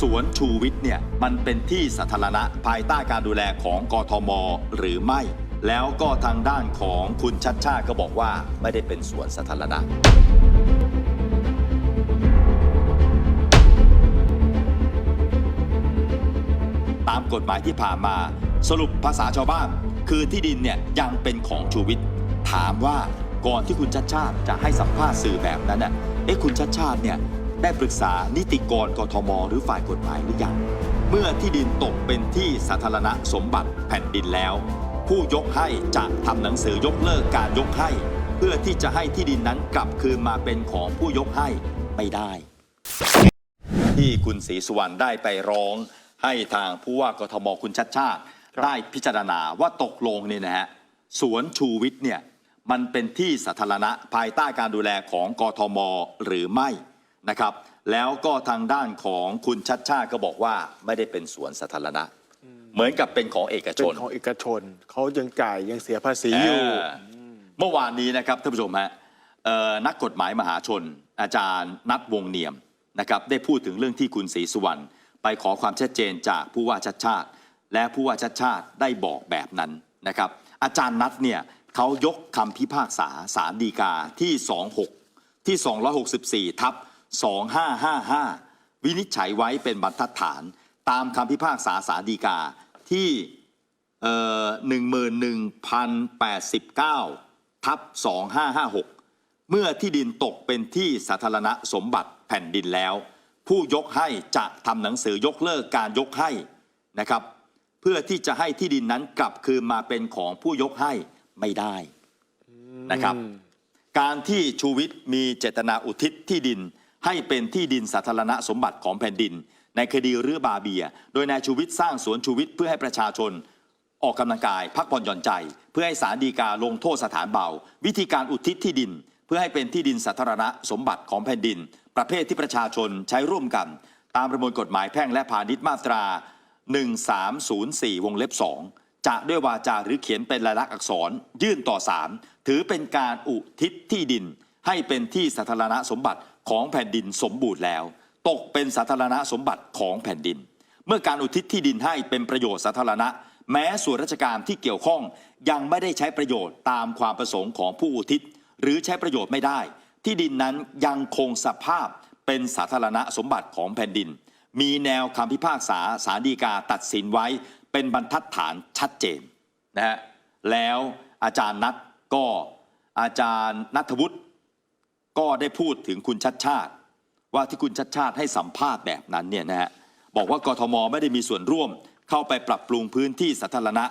สวนชูวิทย์เนี่ยมันเป็นที่สาธารณะภายใต้การดูแลของกทม หรือไม่ แล้วก็ทางด้านของคุณชัดชาติก็บอกว่าไม่ได้เป็นสวนสาธารณะ ตามกฎหมายที่ผ่านมาสรุปภาษาชาวบ้าน คือที่ดินเนี่ยยังเป็นของชูวิทย์ถามว่าก่อนที่คุณชัดชาติจะให้สัมภาษณ์สื่อแบบนั้นน่ะเอ๊ะคุณชัดชาติเนี่ย ได้ปรึกษานิติกรกทม หรือฝ่ายกฎหมายหรือยัง เมื่อที่ดินตกเป็นที่สาธารณะสมบัติแผ่นดินแล้ว ผู้ยกให้จะทำหนังสือยกเลิกการยกให้ เพื่อที่จะให้ที่ดินนั้นกลับคืนมาเป็นของผู้ยกให้ไม่ได้ ที่คุณศรีสุวรรณได้ไปร้อง ให้ทางผู้ว่ากทมคุณชัดชาติ ได้พิจารณาว่าตกลงเนี่ยนะฮะสวนชูวิทย์เนี่ยมันเป็นที่สาธารณะภายใต้การดูแลของกทมหรือไม่ นะครับ แล้วก็ทางด้านของคุณชัดชาติก็บอกว่าไม่ได้เป็นสวนสาธารณะ เหมือนกับเป็นของเอกชเป็นน ของเอกชน เขายังจ่ายยังเสียภาษีอยู่ เออเมื่อวานนี้นะครับท่านผู้ชมฮะเอ่อนักกฎหมายมหาชน อาจารย์นัทวงเนียมนะครับได้พูดถึงเรื่องที่คุณศรีสุวรรณไปขอความชัดเจนจากผู้ว่าชัดชาติ และผู้ว่าชัดชาติได้บอกแบบนั้นนะครับ อาจารย์นัทเนี่ยเขายกคำพิพากษาสารดีกาที่ 26 ที่ 264 ทับ 2555 วินิจฉัยไว้เป็นบรรทัดฐาน ตามคำพิพากษาสารดีกาที่หนึ่งหมื่นหนึ่งพันแปดสิบเก้าทับสองห้าห้าหกเมื่อที่ดินตกเป็นที่สาธารณะสมบัติแผ่นดินแล้ว ผู้ยกให้จะทำหนังสือยกเลิกการยกให้นะครับ เพื่อที่จะให้ที่ดินนั้นกลับคืนมาเป็นของผู้ยกให้ไม่ได้นะครับ การที่ชูวิทย์มีเจตนาอุทิศที่ดิน ให้เป็นที่ดินสาธารณะสมบัติของแผ่นดิน ในคดีเรือบาเบีย โดยนายชูวิทย์สร้างสวนชูวิทย์เพื่อให้ประชาชน ออกกำลังกาย พักผ่อนหย่อนใจ เพื่อให้ศาลฎีกาลงโทษสถานเบา วิธีการอุทิศที่ดิน เพื่อให้เป็นที่ดินสาธารณะสมบัติของแผ่นดิน ประเภทที่ประชาชนใช้ร่วมกัน ตามประมวลกฎหมายแพ่งและพาณิชย์มาตรา 1304 วงเล็บ 2 จะด้วยวาจาหรือเขียนเป็นลายลักษณ์อักษร ยื่นต่อศาลถือเป็นการอุทิศที่ดิน ให้เป็นที่สาธารณะสมบัติ ของแผ่นดินสมบูรณ์แล้ว ตกเป็นสาธารณะสมบัติของแผ่นดิน เมื่อการอุทิศที่ดินให้เป็นประโยชน์สาธารณะ แม้ส่วนราชการที่เกี่ยวข้องยังไม่ได้ใช้ประโยชน์ตามความประสงค์ของผู้อุทิศ หรือใช้ประโยชน์ไม่ได้ ที่ดินนั้นยังคงสภาพเป็นสาธารณะสมบัติของแผ่นดิน มีแนวคำพิพากษาสารดีกาตัดสินไว้เป็นบรรทัดฐานชัดเจนนะฮะแล้วอาจารย์นัทก็อาจารย์นัทวุฒิ ก็ได้พูดถึงคุณชัดชาติ ว่าที่คุณชัดชาติให้สัมภาษณ์แบบนั้นเนี่ยนะฮะบอกว่ากทมไม่ได้มีส่วนร่วม เข้าไปปรับปรุงพื้นที่สาธารณะ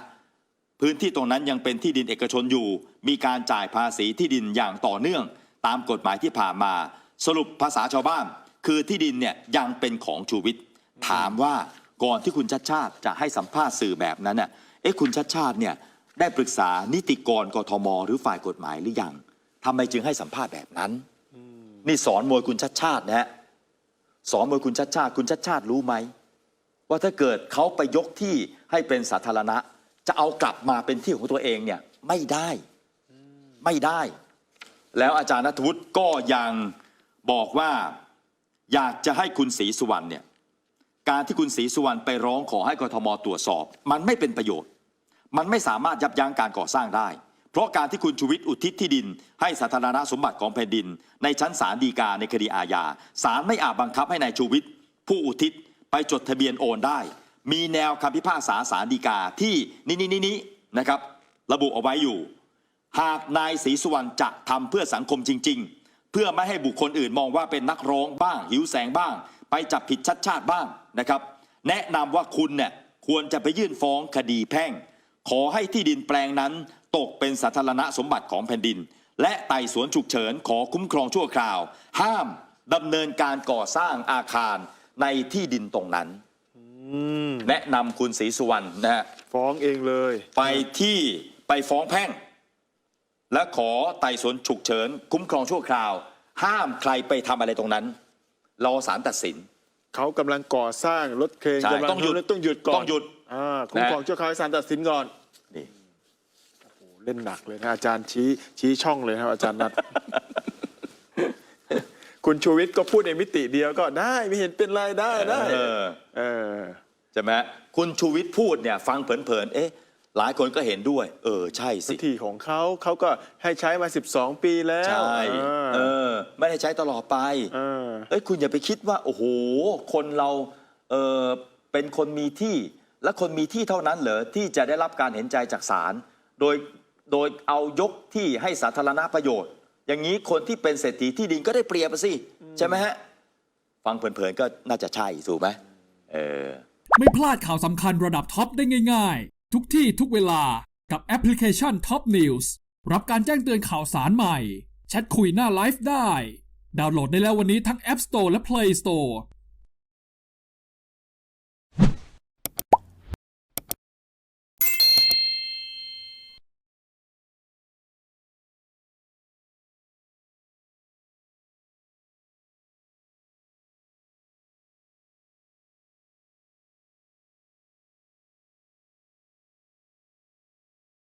พื้นที่ตรงนั้นยังเป็นที่ดินเอกชนอยู่ มีการจ่ายภาษีที่ดินอย่างต่อเนื่อง ตามกฎหมายที่ผ่านมา สรุปภาษาชาวบ้าน คือที่ดินเนี่ยยังเป็นของชูวิทย์ถามว่าก่อนที่คุณชัดชาติจะให้สัมภาษณ์สื่อแบบนั้นน่ะเอ๊ะคุณชัดชาติเนี่ยได้ปรึกษานิติกรกทม หรือฝ่ายกฎหมายหรือยังทำไมจึงให้สัมภาษณ์แบบนั้น นี่สอนมวยคุณชัดชาตินะฮะสอนมวยคุณชัดชาติ คุณชัดชาติรู้ไหม ว่าถ้าเกิดเขาไปยกที่ให้เป็นสาธารณะ จะเอากลับมาเป็นที่ของตัวเองเนี่ยไม่ได้ไม่ได้ แล้วอาจารย์นัทวุฒิก็ยังบอกว่าอยากจะให้คุณศรีสุวรรณเนี่ยการที่คุณศรีสุวรรณไปร้องขอให้กทมตรวจสอบ มันไม่เป็นประโยชน์ มันไม่สามารถยับยั้งการก่อสร้างได้ เพราะการที่คุณชูวิทย์อุทิศที่ดิน ให้สาธารณสมบัติของแผ่นดิน ในชั้นศาลฎีกาในคดีอาญาศาลไม่อาจบังคับให้นายชูวิทย์ผู้อุทิศไปจดทะเบียนโอนได้ มีแนวคำพิพากษาศาลฎีกาที่นี่นี่นี่นะครับ ระบุเอาไว้อยู่ หากนายศรีสุวรรณจะทำเพื่อสังคมจริง ๆ เพื่อไม่ให้บุคคลอื่นมองว่าเป็นนักร้องบ้าง หิวแสงบ้าง ไปจับผิดชัดชาติบ้างนะครับ แนะนำว่าคุณเนี่ยควรจะไปยื่นฟ้องคดีแพ่ง ขอให้ที่ดินแปลงนั้น ตกเป็นสาธารณสมบัติของแผ่นดิน และไต่สวนฉุกเฉินขอคุ้มครองชั่วคราว ห้ามดำเนินการก่อสร้างอาคารในที่ดินตรงนั้น แนะนำคุณศรีสุวรรณนะฮะฟ้องเองเลย ไปที่ไปฟ้องแพ่ง และขอไต่สวนฉุกเฉิน คุ้มครองชั่วคราว ห้ามใครไปทำอะไรตรงนั้น รอศาลตัดสิน เขากำลังก่อสร้างรถเครนใช่กำลัต้องหยุดทำต้องหยุดก่อนต้องหยุด อ่าคุ้มครองชั่วคราวให้ศาลตัดสินก่อนนี่โอ้ เล่นหนักเลยนะอาจารย์ชี้ชี้ช่องเลยนะครับ อาจารย์นัทคุณชูวิทย์ก็พูดในมิติเดียวก็ได้ไม่เห็นเป็นไรได้ได้เออ เออ ใช่ไหมคุณชูวิทย์พูดเนี่ยฟังเผินๆเอ๊ะ หลายคนก็เห็นด้วย เออ ใช่สิวิธีของเขาเขาก็ให้ใช้มา 12 ปีแล้วใช่ เออเออ ไม่ได้ใช้ตลอดไป เออ เอ้ยคุณอย่าไปคิดว่า โอ้โห คนเราเออเป็นคนมีที่ และคนมีที่เท่านั้นเหรอที่จะได้รับการเห็นใจจากศาลโดย โดยเอายกที่ให้สาธารณประโยชน์ อย่างนี้คนที่เป็นเศรษฐีที่ดินก็ได้เปรียบอะสิใช่ไหมฮะฟังเผินๆก็น่าจะใช่ถูกไหมเออไม่พลาดข่าวสำคัญระดับท็อปได้ง่าย ๆ ทุกที่ทุกเวลากับแอปพลิเคชัน Top News รับการแจ้งเตือนข่าวสารใหม่ แชทคุยหน้าไลฟ์ได้ ดาวน์โหลดได้แล้ววันนี้ทั้ง App Store และ Play Store